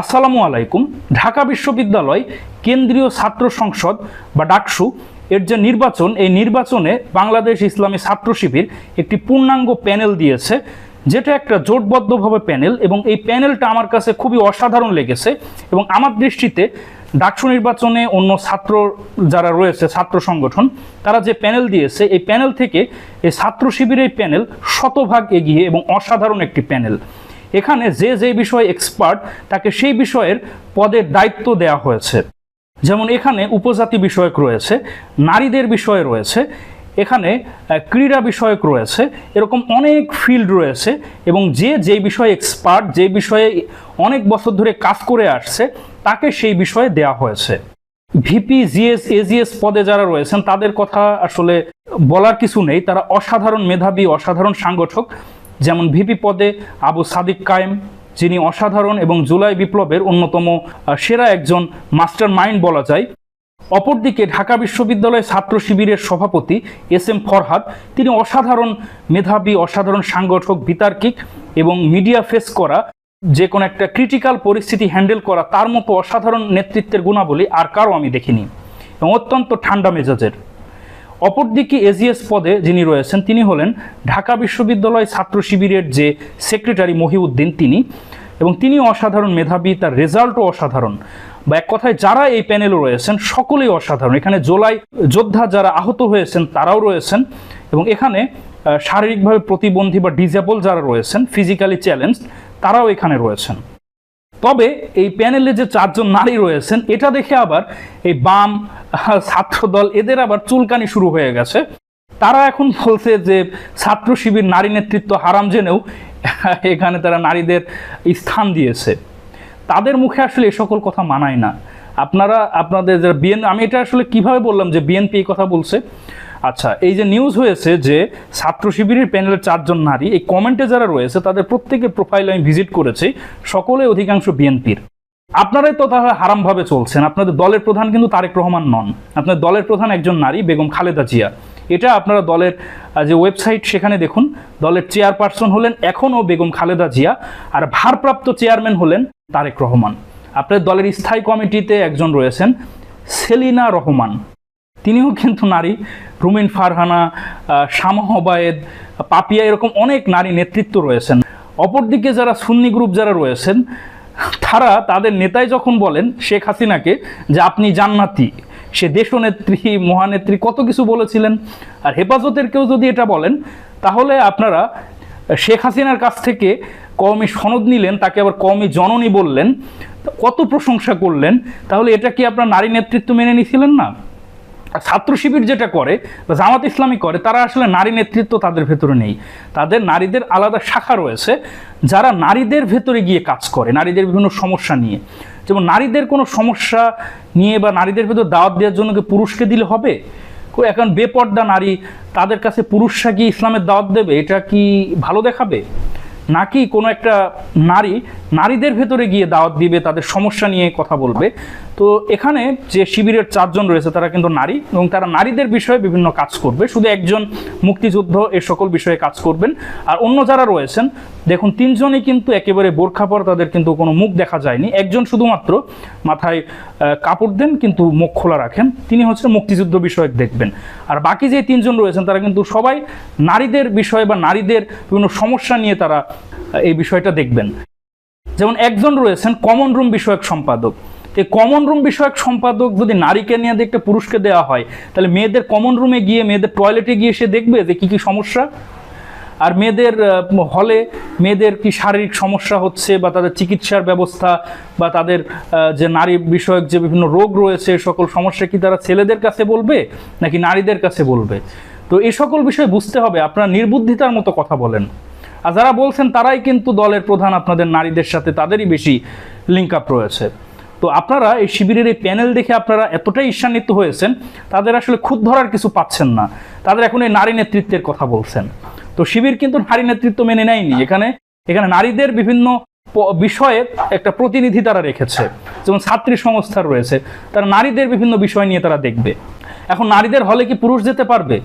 আসসালামু আলাইকুম। ঢাকা বিশ্ববিদ্যালয় কেন্দ্রীয় ছাত্র সংসদ বা ডাকসু এর যে নির্বাচন, এই নির্বাচনে বাংলাদেশ ইসলামী ছাত্র শিবির একটি পূর্ণাঙ্গ প্যানেল দিয়েছে, যেটা একটা জোটবদ্ধভাবে প্যানেল এবং এই প্যানেলটা আমার কাছে খুবই অসাধারণ লেগেছে এবং আমার দৃষ্টিতে ডাকসু নির্বাচনে অন্য ছাত্র যারা রয়েছে, ছাত্র সংগঠন, তারা যে প্যানেল দিয়েছে, এই প্যানেল থেকে এই ছাত্র শিবিরের প্যানেল শতভাগ এগিয়ে এবং অসাধারণ একটি প্যানেল। এখানে যে যে বিষয়ে এক্সপার্ট তাকে সেই বিষয়ের পদের দায়িত্ব দেওয়া হয়েছে। যেমন এখানে উপজাতি বিষয়ক রয়েছে, নারীদের বিষয় রয়েছে, এখানে ক্রীড়া বিষয়ক রয়েছে, এরকম অনেক ফিল্ড রয়েছে এবং যে যে বিষয়ে এক্সপার্ট যে বিষয়ে অনেক বছর ধরে কাজ করে আসছে, তাকে সেই বিষয়ে দেওয়া হয়েছে। ভিপি জিএস এজিএস পদে যারা রয়েছেন, তাদের কথা আসলে বলার কিছু নেই। তারা অসাধারণ মেধাবী, অসাধারণ সাংগঠক। যেমন ভিপি পদে আবু সাদিক কায়েম, যিনি অসাধারণ এবং জুলাই বিপ্লবের অন্যতম সেরা একজন মাস্টার মাইন্ড বলা যায়। অপরদিকে ঢাকা বিশ্ববিদ্যালয় ছাত্র শিবিরের সভাপতি এস এম ফরহাদ, তিনি অসাধারণ মেধাবী, অসাধারণ সাংগঠক, বিতার্কিক এবং মিডিয়া ফেস করা যে কোনো একটা ক্রিটিক্যাল পরিস্থিতি হ্যান্ডেল করা তার মতো অসাধারণ নেতৃত্বের গুণাবলী আর কারও আমি দেখিনি এবং অত্যন্ত ঠান্ডা মেজাজের। অপরদিকে এজিএস পদে যিনি রয়েছেন, তিনি হলেন ঢাকা বিশ্ববিদ্যালয় ছাত্র শিবিরের যে সেক্রেটারি মহিউদ্দিন তিনি। এবং তিনি অসাধারণ মেধাবী, তার রেজাল্টও অসাধারণ। বা এক কথায় যারা এই প্যানেলে রয়েছেন, সকলেই অসাধারণ। এখানে জোলাই যোদ্ধা যারা আহত হয়েছেন, তারাও রয়েছেন। এবং এখানে শারীরিকভাবে প্রতিবন্ধী বা ডিজেবল যারা রয়েছেন, ফিজিক্যালি চ্যালেঞ্জ তারাও এখানে রয়েছেন। তবে এই প্যানেলে যে চারজন নারী রয়েছেন, এটা দেখে আবার এই বাম ছাত্রদল, এদের আবার চুলকানি শুরু হয়ে গেছে। তারা এখন বলছে যে ছাত্র শিবির নারী নেতৃত্ব হারাম জেনেও এখানে তারা নারীদের স্থান দিয়েছে। তাদের মুখে আসলে এ সকল কথা মানায় না। আপনারা, আপনাদের যারা বিএন আমি এটা আসলে কীভাবে বললাম যে বিএনপি এই কথা বলছে? আচ্ছা এই যে নিউজ হয়েছে যে ছাত্র শিবিরের প্যানেলের চারজন নারী, এই কমেন্টে যারা রয়েছে, তাদের প্রত্যেকের প্রোফাইল আমি ভিজিট করেছি, সকলে অধিকাংশ বিএনপির আপনারাই তো তাহলে হারামভাবে চলছেন, আপনাদের দলের প্রধান কিন্তু তারেক রহমান নন। আপনার দলের প্রধান একজন নারী, বেগম খালেদা জিয়া। এটা আপনারা দলের যে ওয়েবসাইট সেখানে দেখুন, দলের চেয়ারপারসন হলেন এখনও বেগম খালেদা জিয়া, আর ভারপ্রাপ্ত চেয়ারম্যান হলেন তারেক রহমান। আপনার দলের স্থায়ী কমিটিতে একজন রয়েছেন সেলিনা রহমান। তিনিও কিন্তু নারী। রুমিন ফারহানা শামা হবায়েদ পাপিয়া এরকম অনেক নারী নেতৃত্ব রয়েছেন। অপরদিকে যারা সুন্নি গ্রুপ যারা রয়েছেন, তারা তাদের নেতাই যখন বলেন শেখ হাসিনাকে যে আপনি জান্নাতি, সে দেশনেত্রী, মহানেত্রী কত কিছু বলেছিলেন। আর হেফাজতের কেউ যদি এটা বলেন, তাহলে আপনারা শেখ হাসিনার কাছ থেকে কওমি সনদ নিলেন, তাকে আবার কওমি জননী বললেন কত প্রশংসা করলেন। তাহলে এটা কি আপনার নারী নেতৃত্ব মেনে নিছিলেন না? ছাত্র শিবির যেটা করে, বা জামাত ইসলামী করে, তারা আসলে নারী নেতৃত্ব তাদের ভেতরে নেই। তাদের নারীদের আলাদা শাখা রয়েছে, যারা নারীদের ভেতরে গিয়ে কাজ করে, নারীদের বিভিন্ন সমস্যা নিয়ে। যেমন নারীদের কোনো সমস্যা নিয়ে বা নারীদের ভেতর দাওয়াত দেওয়ার জন্য পুরুষকে দিলে হবে? এখন বেপর্দা নারী, তাদের কাছে পুরুষরা কি ইসলামের দাওয়াত দেবে? এটা কি ভালো দেখাবে? নাকি কোনো একটা নারী, নারীদের ভেতরে গিয়ে দাওয়াত দিবে, তাদের সমস্যা নিয়ে কথা বলবে? তো এখানে যে শিবিরের চারজন রয়েছে, তারা কিন্তু নারী এবং তারা নারীদের বিষয়ে বিভিন্ন কাজ করবে। শুধু একজন মুক্তিযুদ্ধ এ সকল বিষয়ে কাজ করবেন। আর অন্য যারা রয়েছেন, দেখুন, তিনজনই কিন্তু একেবারে বোরখা পর, তাদের কিন্তু কোনো মুখ দেখা যায়নি। একজন শুধুমাত্র মাথায় কাপড় দেন, কিন্তু মুখ খোলা রাখেন। তিনি হচ্ছে মুক্তিযুদ্ধ বিষয়ক দেখবেন। আর বাকি যে তিনজন রয়েছেন, তারা কিন্তু সবাই নারীদের বিষয় বা নারীদের বিভিন্ন সমস্যা নিয়ে তারা এই বিষয়টা দেখবেন। যেমন একজন রয়েছেন কমন রুম বিষয়ক সম্পাদক। এই কমন রুম বিষয়ক সম্পাদক যদি নারীকে নিয়ে দেখতে পুরুষকে দেওয়া হয়, তাহলে মেয়েদের কমন রুমে গিয়ে মেয়েদের টয়লেটে গিয়ে সে দেখবে যে কী কী সমস্যা? আর মেয়েদের হলে মেয়েদের কি শারীরিক সমস্যা হচ্ছে বা তাদের চিকিৎসার ব্যবস্থা বা তাদের যে নারী বিষয়ক যে বিভিন্ন রোগ রয়েছে সকল সমস্যা কি তারা ছেলেদের কাছে বলবে নাকি নারীদের কাছে বলবে? তো এই সকল বিষয় বুঝতে হবে, আপনারা নির্বুদ্ধিতার মতো কথা বলেন। আর যারা বলছেন তারাই কিন্তু দলের প্রধান আপনাদের নারীদের সাথে তাদেরই বেশি লিঙ্ক আপ রয়েছে। তো আপনারা এই শিবিরের এই প্যানেল দেখে আপনারা এতটাই ঈর্ষান্বিত হয়েছেন তাদের আসলে খুদ ধরার কিছু পাচ্ছেন না। তাদের এখন এই নারী নেতৃত্বের কথা বলছেন। তো শিবির কিন্তু নারী নেতৃত্ব মেনে নেয়নি। এখানে এখানে নারীদের বিভিন্ন বিষয়ে একটা প্রতিনিধি তারা রেখেছে। যেমন ছাত্রী সংস্থার রয়েছে তারা নারীদের বিভিন্ন বিষয় নিয়ে তারা দেখবে। এখন নারীদের হলে কি পুরুষ যেতে পারবে?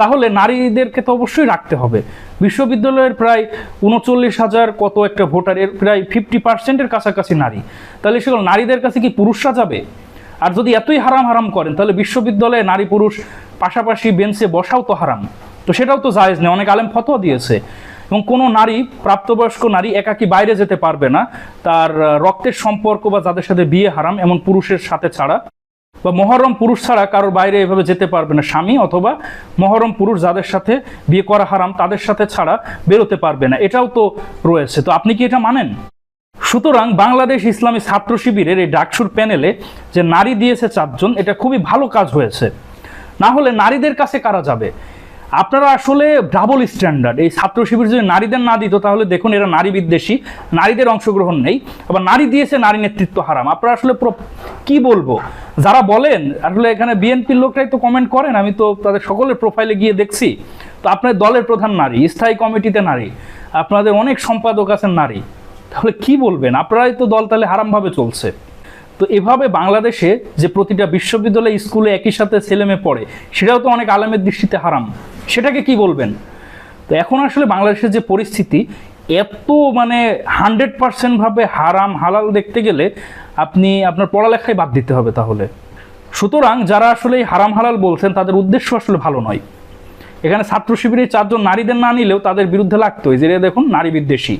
তাহলে নারীদেরকে তো অবশ্যই রাখতে হবে। বিশ্ববিদ্যালয়ের প্রায় উনচল্লিশ হাজার কত একটা ভোটারের প্রায় ফিফটি পার্সেন্টের কাছাকাছি নারী। তাহলে সেগুলো নারীদের কাছে কি পুরুষরা যাবে? আর যদি এতই হারাম হারাম করেন, তাহলে বিশ্ববিদ্যালয়ে নারী পুরুষ পাশাপাশি বেঞ্চে বসাও তো হারাম। তো সেটাও তো জায়েজ নেই অনেক আলেম ফতোয়া দিয়েছে। এবং কোনো নারী, প্রাপ্তবয়স্ক নারী একাকি বাইরে যেতে পারবে না। তার রক্তের সম্পর্ক বা যাদের সাথে বিয়ে হারাম, এমন পুরুষের সাথে ছাড়া বা মহরম পুরুষ ছাড়া কারোর বাইরে এভাবে যেতে পারবে না স্বামী অথবা মহরম পুরুষ যাদের সাথে বিয়ে করা হারাম, তাদের সাথে ছাড়া বেরোতে পারবে না। এটাও তো রয়েছে। তো আপনি কি এটা মানেন? সুতরাং বাংলাদেশ ইসলামী ছাত্র শিবিরের এই ডাকসুর প্যানেলে যে নারী দিয়েছে চারজন, এটা খুবই ভালো কাজ হয়েছে। না হলে নারীদের কাছে কারা যাবে? আপনারা আসলে ডাবল স্ট্যান্ডার্ড এই ছাত্র শিবির যদি নারীদের না দিত, তাহলে দেখুন এরা নারী বিদ্বেষী, নারীদের অংশগ্রহণ নেই। আবার নারী দিয়েছে নারী নেতৃত্ব হারাম। আপনারা আসলে কি বলব? যারা বলেন, আসলে এখানে বিএনপির লোকটাই তো কমেন্ট করেন, আমি তো তাদের সকলের প্রোফাইলে গিয়ে দেখছি। তো আপনার দলের প্রধান নারী, স্থায়ী কমিটিতে নারী, আপনাদের অনেক সম্পাদক আছেন নারী। তাহলে কি বলবেন? আপনারাই তো দল তাহলে হারামভাবে চলছে। তো এভাবে বাংলাদেশে যে প্রতিটা বিশ্ববিদ্যালয় স্কুলে একই সাথে ছেলে মেয়ে পড়ে, সেটাও তো অনেক আলামের দৃষ্টিতে হারাম। সেটাকে কি বলবেন? তো এখন আসলে বাংলাদেশের যে পরিস্থিতি, এত মানে হান্ড্রেড পার্সেন্ট ভাবে হারাম, হালাল দেখতে গেলে আপনি আপনার পড়ালেখাই বাদ দিতে হবে তাহলে। সুতরাং যারা আসলে হারাম, হালাল বলছেন, তাদের উদ্দেশ্য আসলে ভালো নয়। এখানে ছাত্র শিবিরে চারজন নারীদের না নিলেও তাদের বিরুদ্ধে লাগতোই। যে দেখুন, নারী বিদ্বেষী।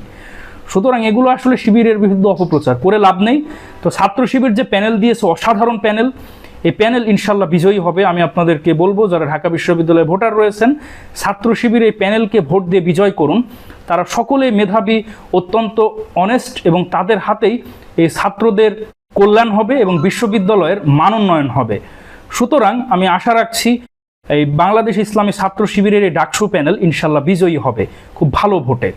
সুতরাং এগুলো আসলে শিবিরের বিরুদ্ধে অপপ্রচার, করে লাভ নেই। তো ছাত্র শিবির যে প্যানেল দিয়েছে, অসাধারণ প্যানেল, এই প্যানেল ইনশাল্লাহ বিজয়ী হবে। আমি আপনাদেরকে বলব, যারা ঢাকা বিশ্ববিদ্যালয়ে ভোটার রয়েছেন, ছাত্র শিবির এই প্যানেলকে ভোট দিয়ে বিজয় করুন। তারা সকলে মেধাবী, অত্যন্ত অনেস্ট এবং তাদের হাতেই এই ছাত্রদের কল্যাণ হবে এবং বিশ্ববিদ্যালয়ের মানোন্নয়ন হবে। সুতরাং আমি আশা রাখছি এই বাংলাদেশ ইসলামী ছাত্র শিবিরের এই ডাকসু প্যানেল ইনশাল্লাহ বিজয়ী হবে। খুব ভালো ভোটে।